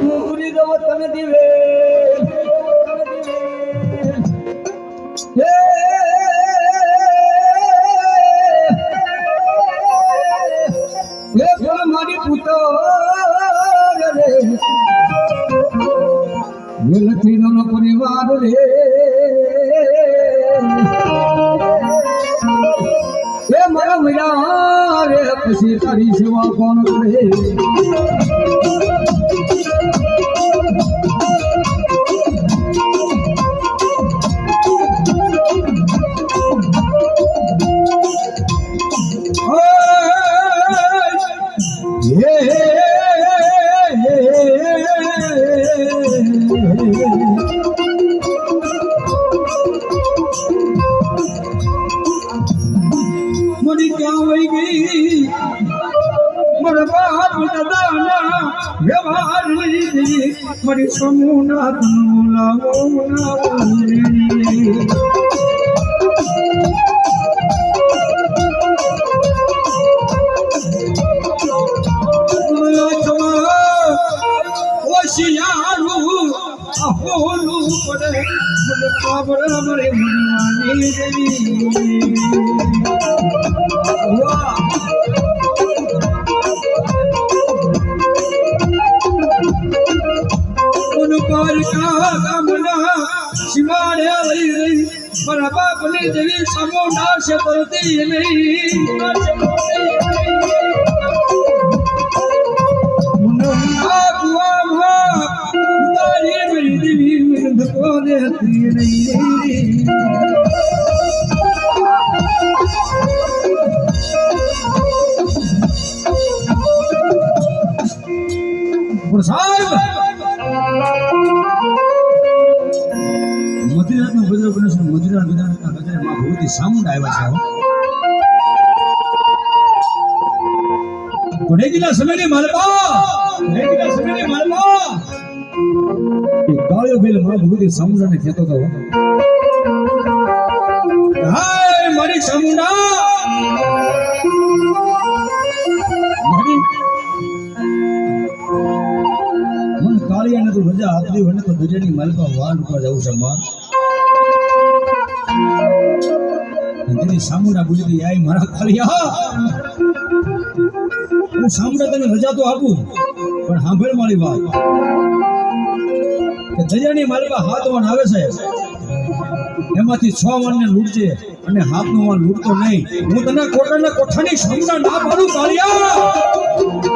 હું ભૂલી દઉં તને દિવે. હે હે પણ મારી પુત્ર રે નથી નો પરિવાર રે. એ મારા મૈયા રે, પછી તારી સેવા કોણ કરે? મરી ક્યાં વહી ગઈ? મારા બાપ દાદાના વ્યવહાર લીધી મારી સમૂહના લાવો લાવો. મને ખબર મરે મનવાની દેવી મારા બાપની જેવી સમો નાશ પરતી. સામુંડ આવ્યા છે ઘોડેગીલા સમયની માલપા ઘોડેગીલા સમયની માલપા કાળિયો બેલમાં ભગવતી સામુંડાને કહેતો હતો હાય, મારી સામુંડા મન કાળિયાને તો રજા આપી હોય, ને તો દરિયાની માલપા વાન ઉપર જવું છે, માં. અને તેની ગુજરી આય મારા કાળિયા હું. સામુંડા તને રજા તો આપું, પણ સાંભળ મારી વાત. કે દરિયાની માલપા હાથ વણ આવે છે. એમાંથી છ વાનને લૂટજે અને હાથનું વાન લૂટતો નહીં. હું તને કોટાના કોઠાની સામુંડા ના પાડું કાળિયા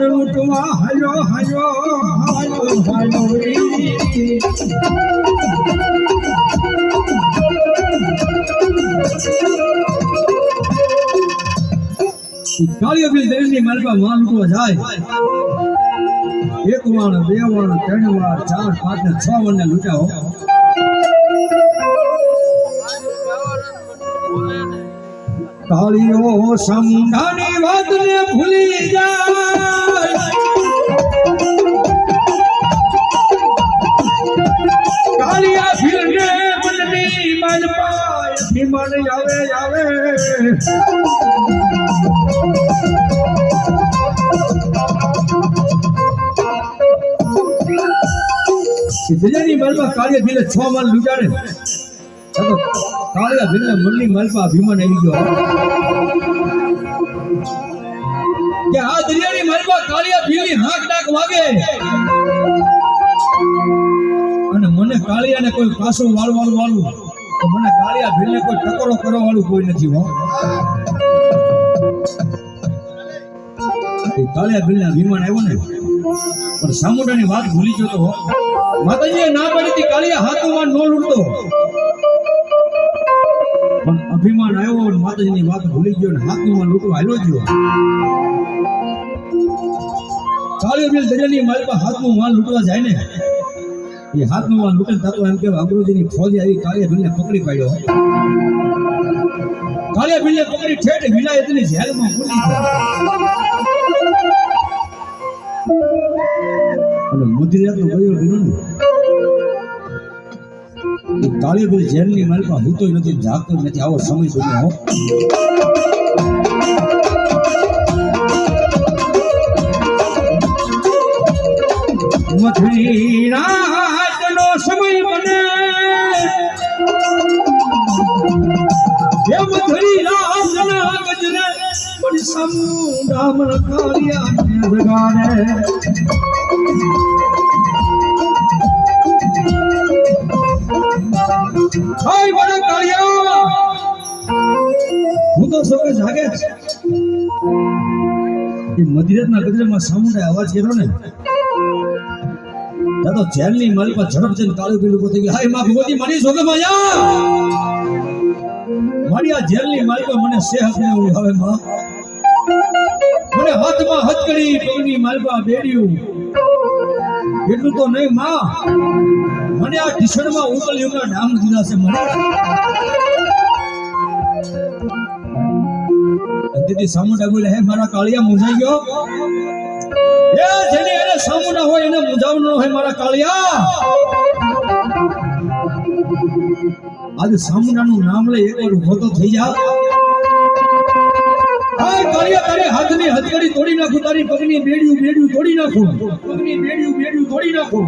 લૂંટવા હાયો હાયો હાયો હાયો લૂંટવા જાય એક વાણ બે વાણ ત્રણ વાર ચાર પાંચ ને છ વાણ ને લૂંટાવો કાળીઓ સમધાની વાતને ભૂલી જાય ભીમન આવે આવે. દરિયાની માલપા કાળિયા ભીલે ગયો. કે આ દરિયાની માલપા કાળિયા ભીલની હાક ડાક વાગે. અને મને કાળિયાને કોઈ પાછું વાળવાનું વાળવું. તો મને કાળિયા ભીલને કોઈ ટકોરો કરવા વાળું કોઈ નથી, હો. કાળિયા ભીલના વિમાન આવ્યો ને, પણ સામુંડાની વાત ભૂલી ગયો તો. માતાજીએ ના પાડી હતી કાળિયા હાથમાં નો લૂટતો. પણ અભિમાન આવ્યો અને માતાજીની વાત ભૂલી ગયો ને હાથમાં લૂંટો હાલ્યો ગયો. કાળિયો ભીલ દરિયાની માલપા હાથમાં માલ લૂંટવા જાય ને એ હાથનું માલ નીકળતા થતો એમ કે અંગ્રેજીની ફોજી આવી કાળિયા ભીલને પકડી પાડ્યો કાળિયા ભીલને પકડી ઠેઠ વિલાયતની જેલમાં પૂરી અને મધ્યરાતનો ગયો ભીનો ને. એ કાળી બિલ જેલની માલમાં હૂતો નથી જાગતો નથી. આવો સમય સુધી હો મથરી સમય બને. એ મથરી રાતના ગજરે પણ સમુદામણ કાળિયા જગાડે હાય બડા કાળિયા. હું તો સવારે જાગે એ મધ્યરાતના ગજરામાં સામુંડે અવાજ કર્યો ને. ત્યાં તો જેલની મારી પર ઝડપ જઈને કાળું પીલું પોતી ગયું. હાયમાં ભગવતી મારી સોગે માયા મારી આ જેલની મારી પર મને ને એવું હવે માં, મને હાથમાં હથકડી પગની મારી બેડ્યું. એટલું તો નહીં, માં. મને આ ટીશર્ટમાં ઉકળીઓના ડામ દીધા છે, મને. દીદી સામુંડા બોલે હે, મારા કાળિયા, મૂંઝાઈ ગયો? જેને એને સામુંડા હોય, એને મૂંઝાવનો હોય મારા કાળિયા. આજે સામુંડાનું નામ લઈ એકવાર ઊભો તો થઈ જા. હાય કાળિયા તારે હાથની હથકડી તોડી નાખું, તારી પગની બેડિયું બેડિયું તોડી નાખું. પગની બેડિયું બેડિયું તોડી નાખું.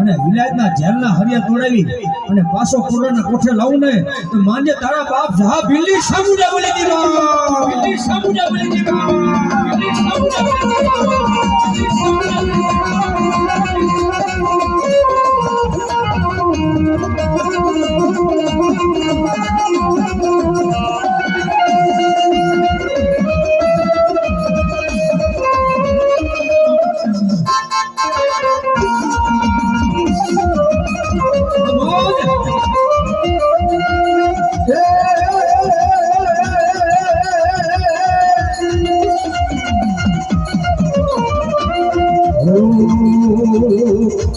અને વિલાયતના જેલના હરિયા તોડાવી અને પાછો કોરોના કોઠે લાવું ને, તો માન્ય તારા બાપ જહા બિલ્લી સામુંડા બોલી દીધો બિલ્લી સામુંડા બોલી દીધો બિલ્લી સામુંડા બોલી દીધા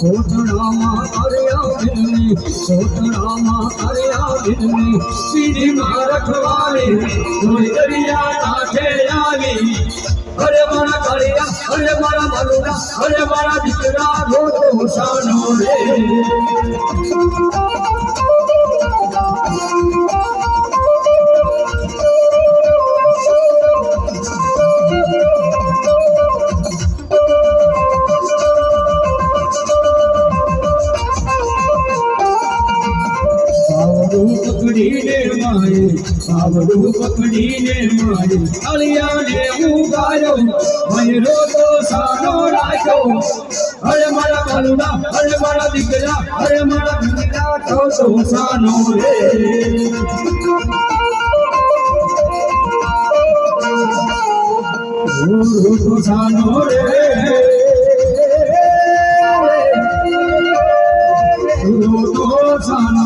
કોટડામાં કર્યા બિલની કોટડામાં કર્યા બિલની સીધીમાં રખવાલી કોઈ દરિયા કાંઠે આવી અરે મારા કાળિયા અરે મારા મલુડા અરે દીકરા પાવડું પકડીને મારે આવડું પકડીને મારે અળિયાને હું ગાયો મયરો તો સારો રાખ્યો અરે મારા બાલુડા અરે મારા દીકરા અરે મારા દીકરા તો તો સાનો રે રે રોતો સાનો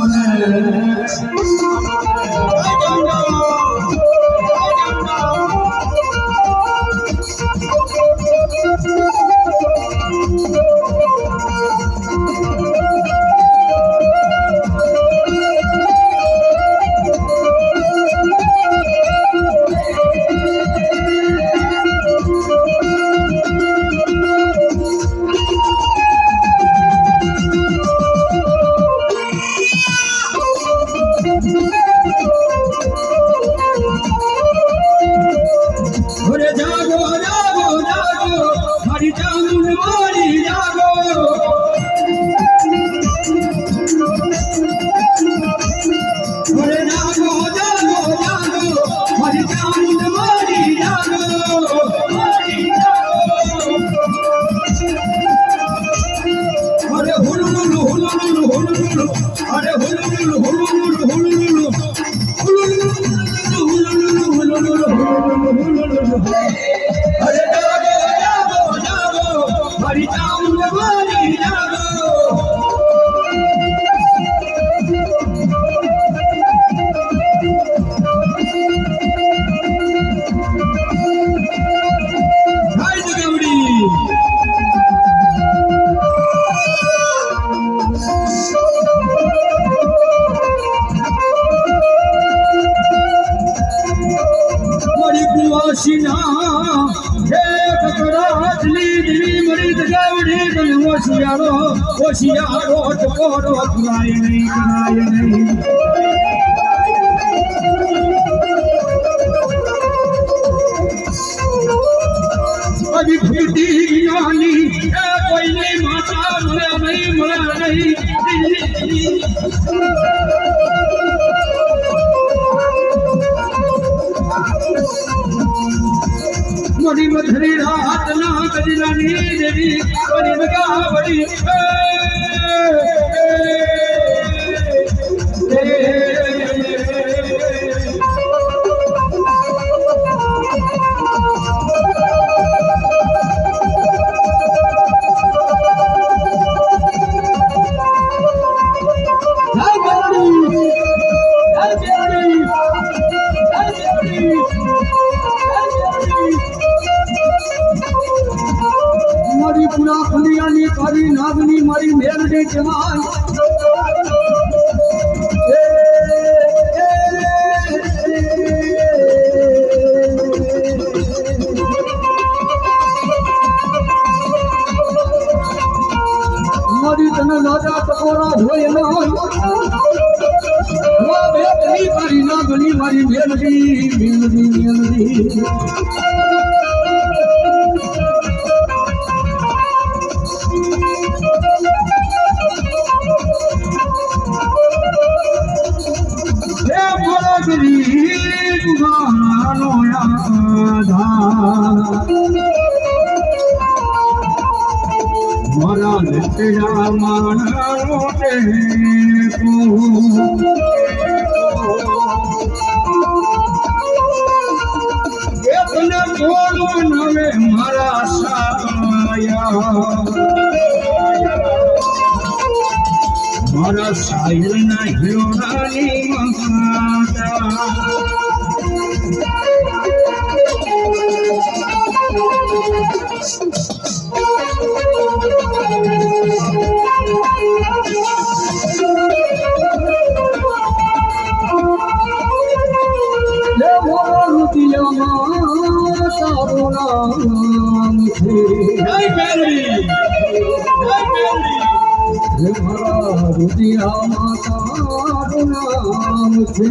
હોશિયારો ટકોરો કરાય નહીં કરાય નહીં અભિભૂતિ જ્ઞાની એ કોઈની માતા મળે નહીં મળે નહીં મોડી મધરી રાત ના ગજરાની દેવી બની મગા નાગની મારી મેલડી મેલડી મેલડી ગાનો આધાર મારા લટડા માણો કોણ બનાવે મારા સાયા મારા સાયલના હિરોડાની માતા લે મારા રુદિયામાં તારું નામ છે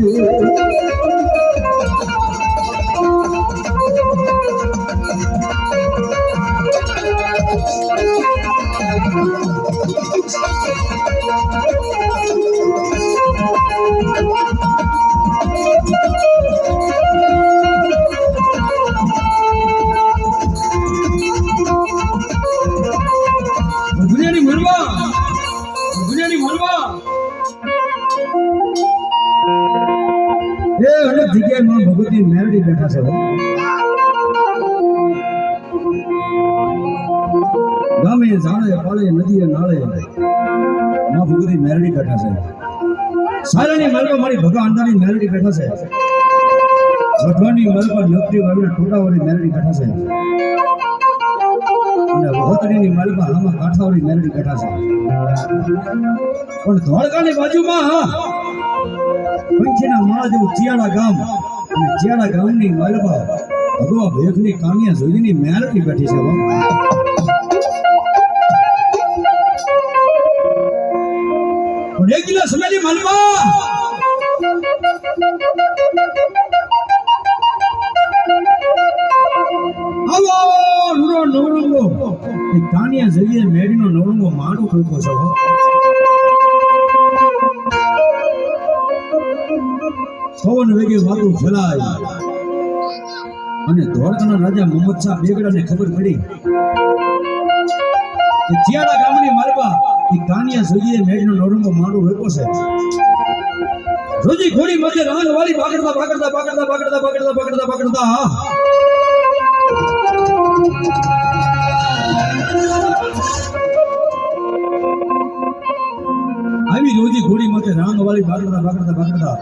મરવા મારી અંદાની બેઠા છે. વઢવાની પર નોકરી વાવીને ટોટાવાળી મેલડી બેઠા છે. અને વહોતરીની માલમાં આમાં કાંઠાવાળી મેલડી બેઠા છે. પણ ધોળકાની બાજુમાં પંખીના માળા જેવું ચિયાળા ગામ અને ચિયાળા ગામની માલમાં ભગવા ભેખની કામિયા જોઈની મેલડી બેઠી છે ગિલા સમયની માલમાં કાનિયા જઈએ મેડીનો નવરંગો માડું ખોઈકો છે અને ધોળકાના રાજા મોહમ્મદ શાહ બેગડાને ખબર પડી કે ગામની માલવા એ કાનિયા જોઈએ મેડીનો નવરંગો માડું છે. રોજી ઘોડી મધ્ય રાંગ વાળી પાકડતા પાકડતા પાકડતા પાકડતા પાકડતા પાકડતા પાકડતા આવી રોજી ઘોડી માથે રાંગ વાળી બાગડતા બાગડતા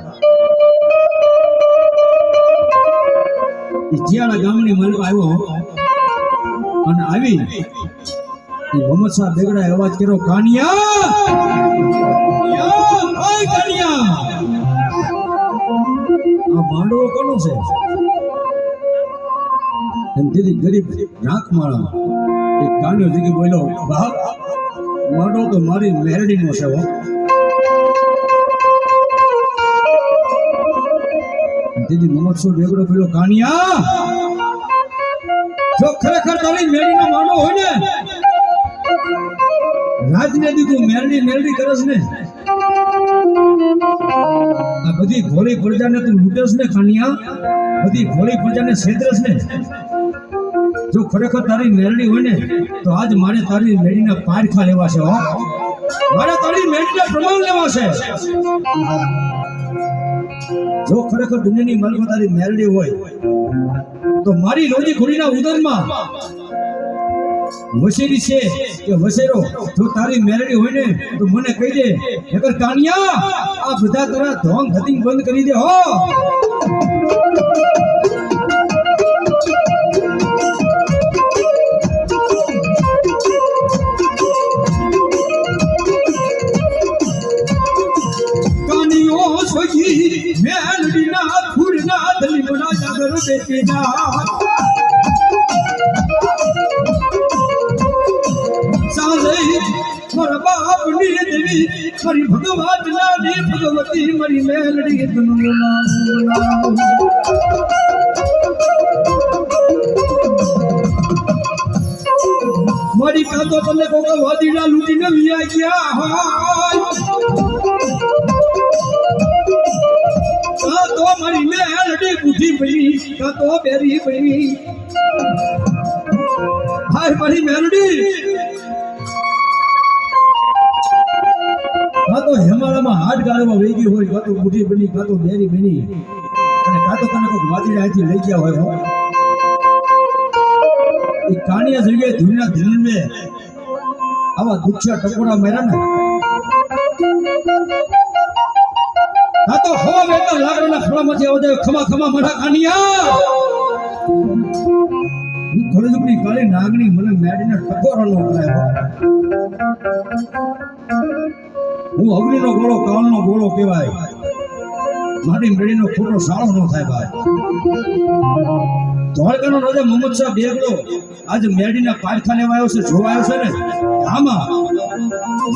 એ ચિયાડા ગામની મલમાં આવ્યો અને આવી મોહમ્મદ શાહ બેગડાએ અવાજ કર્યો, કાનિયા! કાનિયા! માંડવો કોનો છે? એમ દીદી ગરીબ નાક માળા એક કાન્યો જગી બોલ્યો, બાપ માંડવો તો મારી મેરડીનો છે હો. દીદી શું વેગડો પેલો કાનિયા, જો ખરેખર તારી મેરડીનો માનો હોય ને રાજને દીધું મેરડી મેરડી કરસ ને. બધી ભોળી પ્રજાને તું લૂંટસ ને ખાનિયા બધી ભોળી પ્રજાને છેતરસ ને? જો ખરેખર તારી મેરડી હોય ને, તો આજ મારે તારી મેરડીના પારખા લેવા છે, હો. મારે તારી મેરડીના પ્રમાણ લેવા છે. જો ખરેખર દુનિયાની માલમાં તારી મેરડી હોય, તો મારી રોજી ઘોડીના ઉદરમાં વસેરી છે કે વસેરો જો તારી મેરડી હોય ને, તો મને કહી દે. નકર કાનિયા, આ બધા તારા ધોંગ ધતિંગ બંધ કરી દે, હો. કાનિયો સોજી ના દલી મના જાગર બેટીના સાલે બાપની દેવી મારી ભગવાનના ની ભગવતી મારી મેલડી દુનિયા મારી કાતો તમને કોક વાદીડા લૂટીને વિયા ગયા હોય. કાં તો મારી મેલડી બુદ્ધિ પડી કાતો બેરી પડી હાય, મારી મેલડી. કાં તો હેમાળામાં હાથ ગાળવા વહી ગઈ હોય કાં તો બુઢી બની કાં તો બેરી બની. અને કાં તો તને કોઈ વાદીડા અહીંથી લઈ ગયા હોય. એ કાણિયા જગ્યાએ ધૂળના ધીરને આવા દુખ્યા ટકોરા માર્યા ને. આ તો હવા વેતા લાકડાના ખોળામાંથી આવજે ખમા ખમા મારા કાનિયા હું ખડજુકની કાળી નાગની મને મેડીને ટકોરો નો હું અગ્નિનો ગોળો કાળનો ગોળો કહેવાય. મારી મેળીનો ખોટો સાળો નો થાય ભાઈ. ધોળકાનો રાજા મોહમ્મદ શાહ બેગડો આજે મેળીના પારખા લેવા આવ્યો છે, જોવા આવ્યો છે ને? આમાં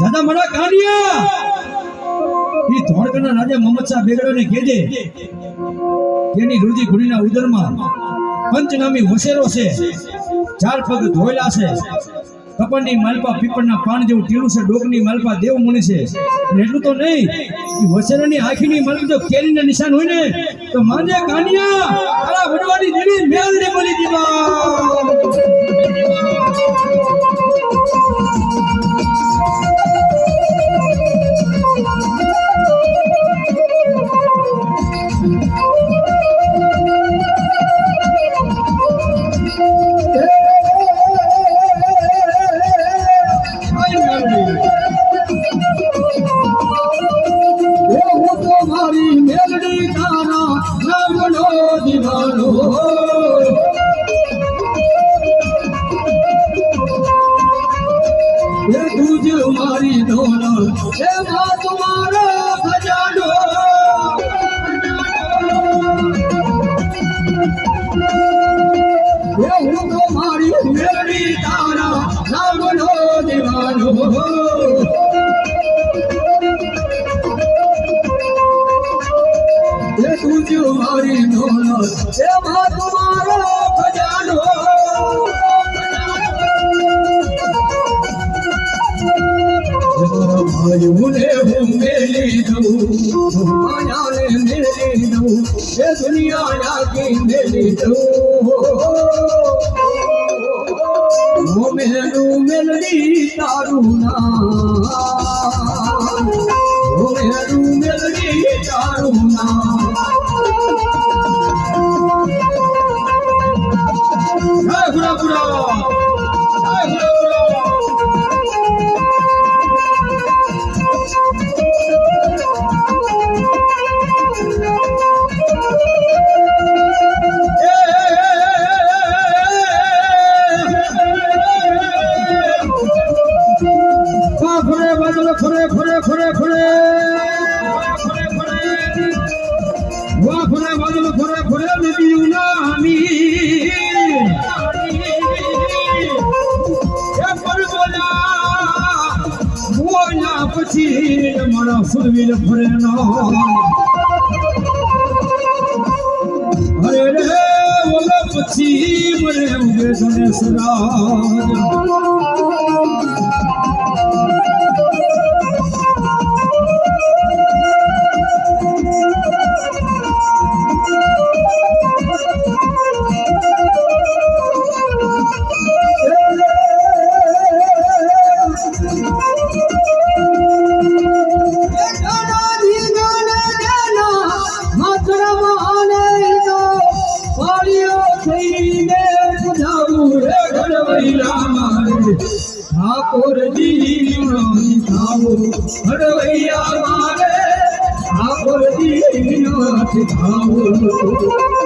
દાદા મારા કાનિયા! એ ધોળકાના રાજા મોહમ્મદ શાહ બેગડોને કહેજે તેની રોજી ઘોડીના ઉદરમાં પંચનામી વસેરો છે, ચાર પગ ધોયેલા છે કપડની માલપા પીપળના પાન જેવું ટીલું છે, ડોકની માલપા દેવ મુનિ છે. એટલું તો નહીં વસેરાની આંખીની માલપા જો કેરીના નિશાન હોય ને, તો માને કાનિયા તારા વડવાની દેવી મેલને બોલી દીવા મારી દોલત એ એ દુનિયા નાખી મેલી દઉં મેલું મેલડી તારું નામ મારા સુરવીર ફરે ના અરે રે ઓલા પછી મને ઉગે ગણેશ રાજ ઠાકોરજી હડવૈયા મારે ઠાકોરજી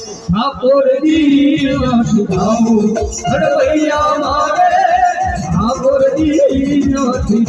ઠાકોરજી હડવૈયા મારે ઠાકોરજી નથી